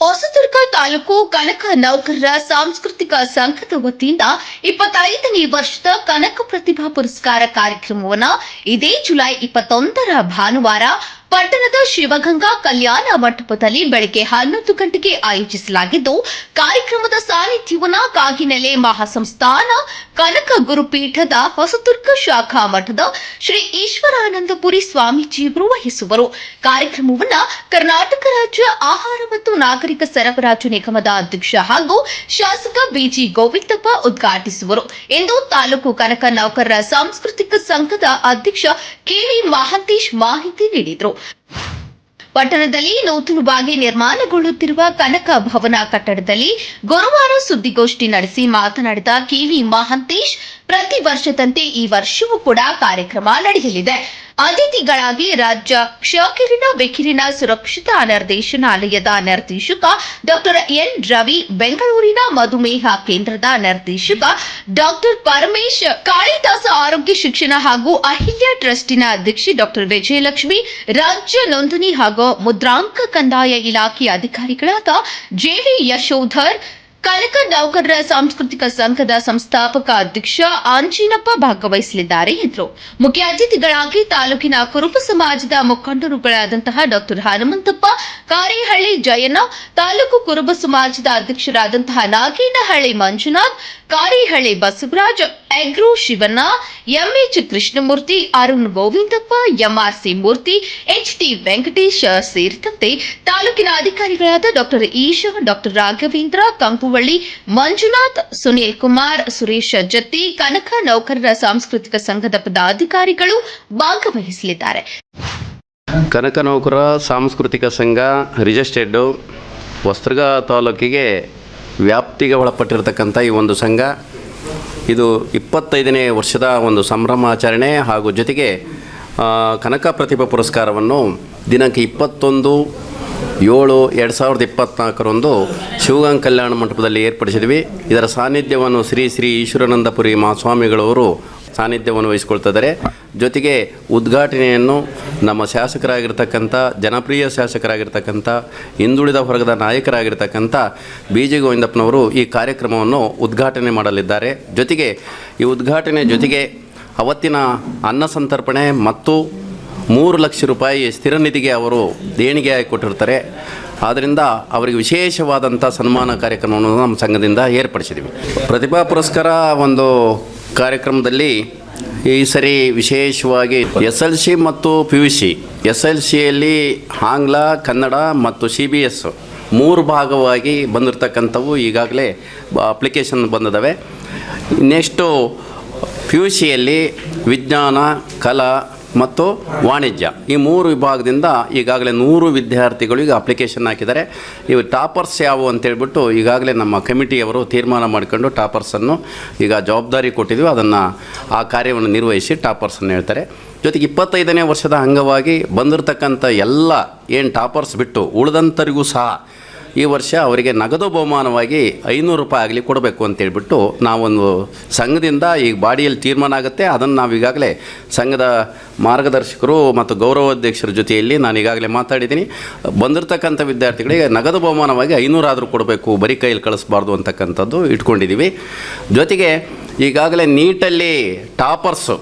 ಹೊಸದುರ್ಗ ತಾಲೂಕು ಕನಕ ನೌಕರರ ಸಾಂಸ್ಕೃತಿಕ ಸಂಘದ ವತಿಯಿಂದ ಇಪ್ಪತ್ತೈದನೇ ವರ್ಷದ ಕನಕ ಪ್ರತಿಭಾ ಪುರಸ್ಕಾರ ಕಾರ್ಯಕ್ರಮವನ್ನ ಇದೇ ಜುಲೈ ಇಪ್ಪತ್ತೊಂದರ ಭಾನುವಾರ ಪಟ್ಟಣದ ಶಿವಗಂಗಾ ಕಲ್ಯಾಣ ಮಂಟಪದಲ್ಲಿ ಬೆಳಗ್ಗೆ ಹನ್ನೊಂದು ಗಂಟೆಗೆ ಆಯೋಜಿಸಲಾಗಿದ್ದು, ಕಾರ್ಯಕ್ರಮದ ಸಾನ್ನಿಧ್ಯವನ್ನ ಕಾಗಿನೆಲೆ ಮಹಾಸಂಸ್ಥಾನ, ಕನಕ ಗುರುಪೀಠದ ಹೊಸದುರ್ಗ ಶಾಖಾ ಮಠದ ಶ್ರೀ ಈಶ್ವರಾನಂದಪುರಿ ಸ್ವಾಮೀಜಿಯವರು ವಹಿಸುವರು ಕಾರ್ಯಕ್ರಮವನ್ನ ಕರ್ನಾಟಕ ರಾಜ್ಯ ಆಹಾರ ಮತ್ತು ನಾಗರಿಕ ಸರಬರಾಜು ನಿಗಮದ ಅಧ್ಯಕ್ಷ ಹಾಗೂ ಶಾಸಕ ಬಿಜಿ ಗೋವಿಂದಪ್ಪ ಉದ್ಘಾಟಿಸುವರು. ಎಂದು ತಾಲೂಕು ಕನಕ ನೌಕರರ ಸಾಂಸ್ಕೃತಿಕ ಸಂಘದ ಅಧ್ಯಕ್ಷ ಕೆವಿ ಮಹಾಂತೇಶ್ ಮಾಹಿತಿ ನೀಡಿದರು. ಪಟ್ಟಣದಲ್ಲಿ ನೂತನವಾಗಿ ನಿರ್ಮಾಣಗೊಳ್ಳುತ್ತಿರುವ ಕನಕ ಭವನ ಕಟ್ಟಡದಲ್ಲಿ ಗುರುವಾರ ಸುದ್ದಿಗೋಷ್ಠಿ ನಡೆಸಿ ಮಾತನಾಡಿದ ಕೆವಿ ಮಹಾಂತೇಶ್, ಪ್ರತಿ ವರ್ಷದಂತೆ ಈ ವರ್ಷವೂ ಕೂಡ ಕಾರ್ಯಕ್ರಮ ನಡೆಯಲಿದೆ. ಅತಿಥಿಗಳಾಗಿ ರಾಜ್ಯ ಕ್ಷಕಿರಣ ಬೆಕಿರಿನ ಸುರಕ್ಷಿತ ನಿರ್ದೇಶನಾಲಯದ ನಿರ್ದೇಶಕ ಡಾಕ್ಟರ್ ಎನ್ ರವಿ, ಬೆಂಗಳೂರಿನ ಮಧುಮೇಹ ಕೇಂದ್ರದ ನಿರ್ದೇಶಕ ಡಾಕ್ಟರ್ ಪರಮೇಶ್, ಕಾಳಿದಾಸ ಆರೋಗ್ಯ ಶಿಕ್ಷಣ ಹಾಗೂ ಅಹಿಲ್ಯ ಟ್ರಸ್ಟಿನ ಅಧ್ಯಕ್ಷೆ ಡಾಕ್ಟರ್ ವಿಜಯಲಕ್ಷ್ಮಿ, ರಾಜ್ಯ ನೋಂದಣಿ ಹಾಗೂ ಮುದ್ರಾಂಕ ಕಂದಾಯ ಇಲಾಖೆಯ ಅಧಿಕಾರಿಗಳಾದ ಜೆಡಿ ಯಶೋಧರ್ ಕನಕ ನೌಕರರ ಸಾಂಸ್ಕೃತಿಕ ಸಂಘದ ಸಂಸ್ಥಾಪಕ ಅಧ್ಯಕ್ಷ ಆಂಜಿನಪ್ಪ ಭಾಗವಹಿಸಲಿದ್ದಾರೆ ಎಂದರು ಮುಖ್ಯ ಅತಿಥಿಗಳಾಗಿ ತಾಲೂಕಿನ ಕುರುಬ ಸಮಾಜದ ಮುಖಂಡರುಗಳಾದಂತಹ ಡಾಕ್ಟರ್ ಹನುಮಂತಪ್ಪ, ಕಾರೇಹಳ್ಳಿ ಜಯಣ್ಣ, ತಾಲೂಕು ಕುರುಬ ಸಮಾಜದ ಅಧ್ಯಕ್ಷರಾದಂತಹ Nagenahalli Manjunath Karehalli Basavaraj agro Shivanna, MH Krishnamurthy, Arun Govindappa, MRC Murthy H T Venkatesh ಸೇರಿದಂತೆ ತಾಲೂಕಿನ ಅಧಿಕಾರಿಗಳಾದ ಡಾಕ್ಟರ್ ಈಶಾ, ಡಾಕ್ಟರ್ ರಾಘವೇಂದ್ರ ಕಂಪುವಳ್ಳಿ ಮಂಜುನಾಥ್, ಸುನೀಲ್ ಕುಮಾರ್, ಸುರೇಶ್ ಜತ್ತಿ, ಕನಕ ನೌಕರರ ಸಾಂಸ್ಕೃತಿಕ ಸಂಘದ ಪದಾಧಿಕಾರಿಗಳು ಭಾಗವಹಿಸಲಿದ್ದಾರೆ. ಕನಕ ನೌಕರ ಸಾಂಸ್ಕೃತಿಕ ಸಂಘ ರಿಜಿಸ್ಟರ್ಡ್ ವಸ್ತ್ರಗ ತಾಲೂಕಿಗೆ ವ್ಯಾಪ್ತಿಗೆ ಒಳಪಟ್ಟಿರತಕ್ಕಂಥ ಈ ಒಂದು ಸಂಘ ಇದು ಇಪ್ಪತ್ತೈದನೇ ವರ್ಷದ ಒಂದು ಸಂಭ್ರಮಾಚರಣೆ ಹಾಗೂ ಜೊತೆಗೆ ಕನಕ ಪ್ರತಿಭಾ ಪುರಸ್ಕಾರವನ್ನು ದಿನಾಂಕ ಇಪ್ಪತ್ತೊಂದು, ಏಳು, ಎರಡು ಸಾವಿರದ ಇಪ್ಪತ್ತ್ನಾಲ್ಕರಂದು ಶಿವಗಂಗ್ ಕಲ್ಯಾಣ ಮಂಟಪದಲ್ಲಿ ಏರ್ಪಡಿಸಿದ್ವಿ. ಇದರ ಸಾನ್ನಿಧ್ಯವನ್ನು ಶ್ರೀ ಶ್ರೀ ಈಶ್ವರಾನಂದಪುರಿ ಮಹಾಸ್ವಾಮಿಗಳವರು ಸಾನ್ನಿಧ್ಯವನ್ನು ವಹಿಸಿಕೊಳ್ತಿದ್ದಾರೆ ಜೊತೆಗೆ ಉದ್ಘಾಟನೆಯನ್ನು ನಮ್ಮ ಶಾಸಕರಾಗಿರ್ತಕ್ಕಂಥ, ಜನಪ್ರಿಯ ಶಾಸಕರಾಗಿರ್ತಕ್ಕಂಥ, ಹಿಂದುಳಿದ ವರ್ಗದ ನಾಯಕರಾಗಿರ್ತಕ್ಕಂಥ ಬಿ ಜಿ ಗೋವಿಂದಪ್ಪನವರು ಈ ಕಾರ್ಯಕ್ರಮವನ್ನು ಉದ್ಘಾಟನೆ ಮಾಡಲಿದ್ದಾರೆ. ಜೊತೆಗೆ ಈ ಉದ್ಘಾಟನೆ ಜೊತೆಗೆ ಅವತ್ತಿನ ಅನ್ನ ಸಂತರ್ಪಣೆ ಮತ್ತು ಮೂರು ಲಕ್ಷ ರೂಪಾಯಿ ಸ್ಥಿರ ನಿಧಿಗೆ ಅವರು ದೇಣಿಗೆಯಾಗಿ ಕೊಟ್ಟಿರ್ತಾರೆ. ಆದ್ದರಿಂದ ಅವರಿಗೆ ವಿಶೇಷವಾದಂಥ ಸನ್ಮಾನ ಕಾರ್ಯಕ್ರಮವನ್ನು ನಮ್ಮ ಸಂಘದಿಂದ ಏರ್ಪಡಿಸಿದ್ದೀವಿ. ಪ್ರತಿಭಾ ಪುರಸ್ಕಾರ ಒಂದು ಕಾರ್ಯಕ್ರಮದಲ್ಲಿ ಈ ಸರಿ ವಿಶೇಷವಾಗಿ ಎಸ್ ಎಲ್ ಸಿ ಮತ್ತು P U C S L ಸಿಯಲ್ಲಿ ಆಂಗ್ಲ, ಕನ್ನಡ ಮತ್ತು ಸಿ ಬಿ ಎಸ್ ಮೂರು ಭಾಗವಾಗಿ ಬಂದಿರತಕ್ಕಂಥವು ಈಗಾಗಲೇ ಅಪ್ಲಿಕೇಶನ್ ಬಂದಿದ್ದಾವೆ. ನೆಕ್ಸ್ಟು ಪಿ ಯು ಸಿಯಲ್ಲಿ ವಿಜ್ಞಾನ, ಕಲಾ ಮತ್ತು ವಾಣಿಜ್ಯ. ಈ ಮೂರು ವಿಭಾಗದಿಂದ ಈಗಾಗಲೇ ನೂರು ಈಗ ಅಪ್ಲಿಕೇಶನ್ ಹಾಕಿದ್ದಾರೆ. ಇವು ಟಾಪರ್ಸ್ ಯಾವುವು ಅಂತೇಳ್ಬಿಟ್ಟು ಈಗಾಗಲೇ ನಮ್ಮ ಕಮಿಟಿಯವರು ತೀರ್ಮಾನ ಮಾಡಿಕೊಂಡು ಟಾಪರ್ಸನ್ನು ಈಗ ಜವಾಬ್ದಾರಿ ಕೊಟ್ಟಿದ್ವಿ. ಅದನ್ನು ಆ ಕಾರ್ಯವನ್ನು ನಿರ್ವಹಿಸಿ ಟಾಪರ್ಸನ್ನು ಹೇಳ್ತಾರೆ. ಜೊತೆಗೆ ಇಪ್ಪತ್ತೈದನೇ ವರ್ಷದ ಅಂಗವಾಗಿ ಬಂದಿರತಕ್ಕಂಥ ಎಲ್ಲ ಏನು ಟಾಪರ್ಸ್ ಬಿಟ್ಟು ಉಳಿದಂಥರಿಗೂ ಸಹ ಈ ವರ್ಷ ಅವರಿಗೆ ನಗದು ಬಹುಮಾನವಾಗಿ ಐನೂರು ರೂಪಾಯಿ ಆಗಲಿ ಕೊಡಬೇಕು ಅಂತೇಳ್ಬಿಟ್ಟು ನಾವೊಂದು ಸಂಘದಿಂದ ಈಗ ಬಾಡಿಯಲ್ಲಿ ತೀರ್ಮಾನ ಆಗುತ್ತೆ. ಅದನ್ನು ನಾವು ಈಗಾಗಲೇ ಸಂಘದ ಮಾರ್ಗದರ್ಶಕರು ಮತ್ತು ಗೌರವಾಧ್ಯಕ್ಷರ ಜೊತೆಯಲ್ಲಿ ನಾನು ಈಗಾಗಲೇ ಮಾತಾಡಿದ್ದೀನಿ. ಬಂದಿರತಕ್ಕಂಥ ವಿದ್ಯಾರ್ಥಿಗಳಿಗೆ ನಗದು ಬಹುಮಾನವಾಗಿ ಐನೂರಾದರೂ ಕೊಡಬೇಕು, ಬರೀ ಕೈಯಲ್ಲಿ ಕಳಿಸ್ಬಾರ್ದು ಅಂತಕ್ಕಂಥದ್ದು ಇಟ್ಕೊಂಡಿದ್ದೀವಿ. ಜೊತೆಗೆ ಈಗಾಗಲೇ ನೀಟಲ್ಲಿ ಟಾಪರ್ಸು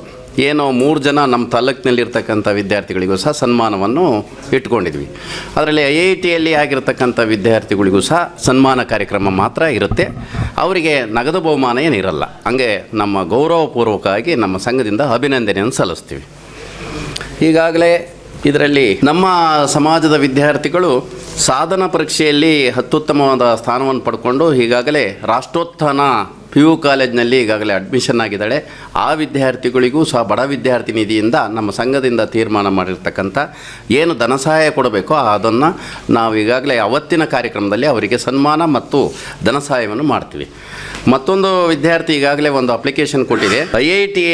ಏನು ಮೂರು ಜನ ನಮ್ಮ ತಾಲೂಕಿನಲ್ಲಿರ್ತಕ್ಕಂಥ ವಿದ್ಯಾರ್ಥಿಗಳಿಗೂ ಸಹ ಸನ್ಮಾನವನ್ನು ಇಟ್ಕೊಂಡಿದ್ವಿ. ಅದರಲ್ಲಿ ಐ ಐ ಟಿಯಲ್ಲಿ ಆಗಿರ್ತಕ್ಕಂಥ ವಿದ್ಯಾರ್ಥಿಗಳಿಗೂ ಸಹ ಸನ್ಮಾನ ಕಾರ್ಯಕ್ರಮ ಮಾತ್ರ ಇರುತ್ತೆ. ಅವರಿಗೆ ನಗದು ಬಹುಮಾನ ಏನಿರಲ್ಲ ಹಂಗೆ ನಮ್ಮ ಗೌರವಪೂರ್ವಕವಾಗಿ ನಮ್ಮ ಸಂಘದಿಂದ ಅಭಿನಂದನೆಯನ್ನು ಸಲ್ಲಿಸ್ತೀವಿ. ಈಗಾಗಲೇ ಇದರಲ್ಲಿ ನಮ್ಮ ಸಮಾಜದ ವಿದ್ಯಾರ್ಥಿಗಳು ಸಾಧನ ಪರೀಕ್ಷೆಯಲ್ಲಿ ಅತ್ಯುತ್ತಮವಾದ ಸ್ಥಾನವನ್ನು ಪಡ್ಕೊಂಡು ಈಗಾಗಲೇ ರಾಷ್ಟ್ರೋತ್ಥಾನ ಪಿ ಯು ಕಾಲೇಜ್ನಲ್ಲಿ ಈಗಾಗಲೇ ಅಡ್ಮಿಷನ್ ಆಗಿದ್ದಾಳೆ. ಆ ವಿದ್ಯಾರ್ಥಿಗಳಿಗೂ ಸಹ ಬಡ ವಿದ್ಯಾರ್ಥಿ ನಿಧಿಯಿಂದ ನಮ್ಮ ಸಂಘದಿಂದ ತೀರ್ಮಾನ ಮಾಡಿರ್ತಕ್ಕಂಥ ಏನು ಧನ ಸಹಾಯ ಕೊಡಬೇಕೋ ಅದನ್ನು ನಾವು ಈಗಾಗಲೇ ಅವತ್ತಿನ ಕಾರ್ಯಕ್ರಮದಲ್ಲಿ ಅವರಿಗೆ ಸನ್ಮಾನ ಮತ್ತು ಧನ ಸಹಾಯವನ್ನು ಮಾಡ್ತೀವಿ. ಮತ್ತೊಂದು ವಿದ್ಯಾರ್ಥಿ ಈಗಾಗಲೇ ಒಂದು ಅಪ್ಲಿಕೇಶನ್ ಕೊಟ್ಟಿದೆ. ಐ ಐ ಟಿ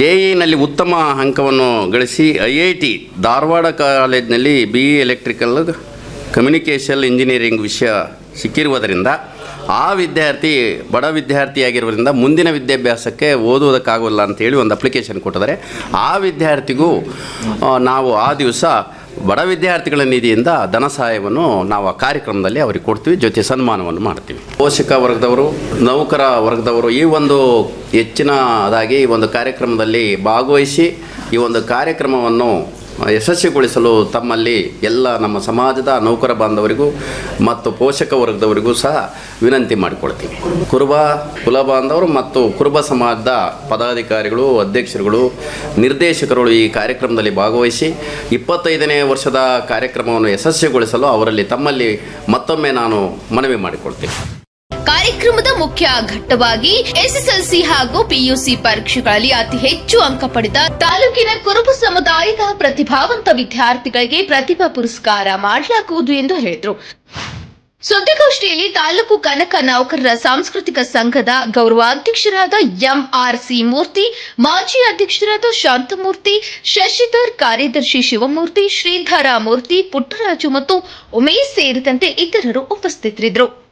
ಜೆ ಇನಲ್ಲಿ ಉತ್ತಮ ಅಂಕವನ್ನು ಗಳಿಸಿ ಐ ಐ ಟಿ ಧಾರವಾಡ ಕಾಲೇಜ್ನಲ್ಲಿ B E electrical communication engineering ವಿಷಯ ಸಿಕ್ಕಿರುವುದರಿಂದ ಆ ವಿದ್ಯಾರ್ಥಿ ಬಡ ವಿದ್ಯಾರ್ಥಿಯಾಗಿರೋದ್ರಿಂದ ಮುಂದಿನ ವಿದ್ಯಾಭ್ಯಾಸಕ್ಕೆ ಓದುವುದಕ್ಕಾಗೋಲ್ಲ ಅಂತೇಳಿ ಒಂದು ಅಪ್ಲಿಕೇಶನ್ ಕೊಟ್ಟಿದ್ದಾರೆ. ಆ ವಿದ್ಯಾರ್ಥಿಗೂ ನಾವು ಆ ದಿವಸ ಬಡ ವಿದ್ಯಾರ್ಥಿಗಳ ನಿಧಿಯಿಂದ ಧನ ಸಹಾಯವನ್ನು ನಾವು ಆ ಕಾರ್ಯಕ್ರಮದಲ್ಲಿ ಅವರಿಗೆ ಕೊಡ್ತೀವಿ. ಜೊತೆ ಸನ್ಮಾನವನ್ನು ಮಾಡ್ತೀವಿ. ಪೋಷಕ ವರ್ಗದವರು, ನೌಕರ ವರ್ಗದವರು ಈ ಒಂದು ಹೆಚ್ಚಿನದಾಗಿ ಈ ಒಂದು ಕಾರ್ಯಕ್ರಮದಲ್ಲಿ ಭಾಗವಹಿಸಿ ಈ ಒಂದು ಕಾರ್ಯಕ್ರಮವನ್ನು ಯಶಸ್ವಿಗೊಳಿಸಲು ತಮ್ಮಲ್ಲಿ ಎಲ್ಲ ನಮ್ಮ ಸಮಾಜದ ನೌಕರ ಬಾಂಧವರಿಗೂ ಮತ್ತು ಪೋಷಕ ವರ್ಗದವರಿಗೂ ಸಹ ವಿನಂತಿ ಮಾಡಿಕೊಳ್ತೀವಿ ಕುರುಬ, ಕುಲ ಬಾಂಧವರು ಮತ್ತು ಕುರುಬ ಸಮಾಜದ ಪದಾಧಿಕಾರಿಗಳು, ಅಧ್ಯಕ್ಷರುಗಳು, ನಿರ್ದೇಶಕರುಗಳು ಈ ಕಾರ್ಯಕ್ರಮದಲ್ಲಿ ಭಾಗವಹಿಸಿ ಇಪ್ಪತ್ತೈದನೇ ವರ್ಷದ ಕಾರ್ಯಕ್ರಮವನ್ನು ಯಶಸ್ವಿಗೊಳಿಸಲು ಅವರಲ್ಲಿ ತಮ್ಮಲ್ಲಿ ಮತ್ತೊಮ್ಮೆ ನಾನು ಮನವಿ ಮಾಡಿಕೊಳ್ತೀನಿ. ಕಾರ್ಯಕ್ರಮದ ಮುಖ್ಯ ಘಟ್ಟವಾಗಿ ಎಸ್ಎಸ್ಎಲ್ಸಿ ಹಾಗೂ ಪಿಯುಸಿ ಪರೀಕ್ಷೆಗಳಲ್ಲಿ ಅತಿ ಹೆಚ್ಚು ಅಂಕ ಪಡೆದ ತಾಲೂಕಿನ ಕುರುಬು ಸಮುದಾಯದ ಪ್ರತಿಭಾವಂತ ವಿದ್ಯಾರ್ಥಿಗಳಿಗೆ ಪ್ರತಿಭಾ ಪುರಸ್ಕಾರ ಮಾಡಲಾಗುವುದು ಎಂದು ಹೇಳಿದರು. ಸುದ್ದಿಗೋಷ್ಠಿಯಲ್ಲಿ ತಾಲೂಕು ಕನಕ ನೌಕರರ ಸಾಂಸ್ಕೃತಿಕ ಸಂಘದ ಗೌರವಾಧ್ಯಕ್ಷರಾದ ಎಂಆರ್ಸಿ ಮೂರ್ತಿ, ಮಾಜಿ ಅಧ್ಯಕ್ಷರಾದ ಶಾಂತಮೂರ್ತಿ, ಶಶಿಧರ್, ಕಾರ್ಯದರ್ಶಿ ಶಿವಮೂರ್ತಿ, ಶ್ರೀಧರ ಮೂರ್ತಿ, ಪುಟ್ಟರಾಜು ಮತ್ತು ಉಮೇಶ್ ಸೇರಿದಂತೆ ಇತರರು ಉಪಸ್ಥಿತರಿದ್ದರು.